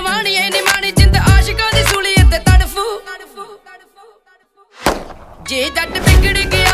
ਮਾਣੀ ਮਾਣੀ ਜਿੰਦ। ਆਸ਼ਿਕਾਂ ਦੀ ਸੂਲੀ ਤੜਫੂ। ਜੇ ਜੱਟ ਵਿਗੜ ਗਏ